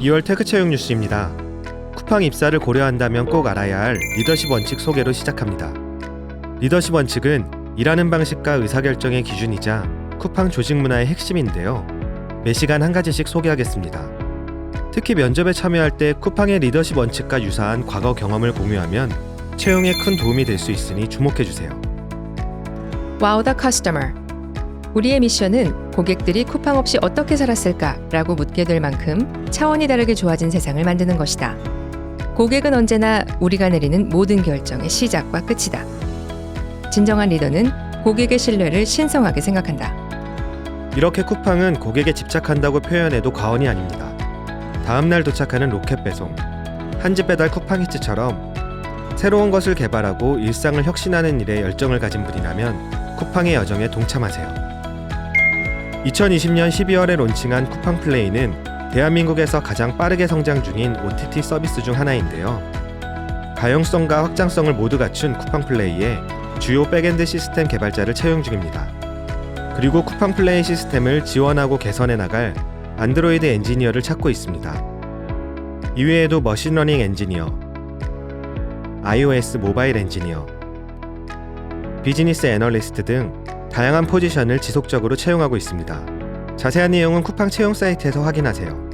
2월 테크 채용 뉴스입니다. 쿠팡 입사를 고려한다면 꼭 알아야 할 리더십 원칙 소개로 시작합니다. 리더십 원칙은 일하는 방식과 의사결정의 기준이자 쿠팡 조직 문화의 핵심인데요. 매 시간 한 가지씩 소개하겠습니다. 특히 면접에 참여할 때 쿠팡의 리더십 원칙과 유사한 과거 경험을 공유하면 채용에 큰 도움이 될 수 있으니 주목해 주세요. Wow the customer. 우리의 미션은 고객들이 쿠팡 없이 어떻게 살았을까라고 묻게 될 만큼 차원이 다르게 좋아진 세상을 만드는 것이다. 고객은 언제나 우리가 내리는 모든 결정의 시작과 끝이다. 진정한 리더는 고객의 신뢰를 신성하게 생각한다. 이렇게 쿠팡은 고객에 집착한다고 표현해도 과언이 아닙니다. 다음 날 도착하는 로켓 배송, 한집 배달 쿠팡이츠처럼 새로운 것을 개발하고 일상을 혁신하는 일에 열정을 가진 분이라면 쿠팡의 여정에 동참하세요. 2020년 12월에 론칭한 쿠팡 플레이는 대한민국에서 가장 빠르게 성장 중인 OTT 서비스 중 하나인데요. 가용성과 확장성을 모두 갖춘 쿠팡 플레이에 주요 백엔드 시스템 개발자를 채용 중입니다. 그리고 쿠팡 플레이 시스템을 지원하고 개선해 나갈 안드로이드 엔지니어를 찾고 있습니다. 이외에도 머신러닝 엔지니어, iOS 모바일 엔지니어, 비즈니스 애널리스트 등 다양한 포지션을 지속적으로 채용하고 있습니다. 자세한 내용은 쿠팡 채용 사이트에서 확인하세요.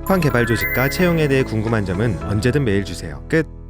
쿠팡 개발 조직과 채용에 대해 궁금한 점은 언제든 메일 주세요. 끝.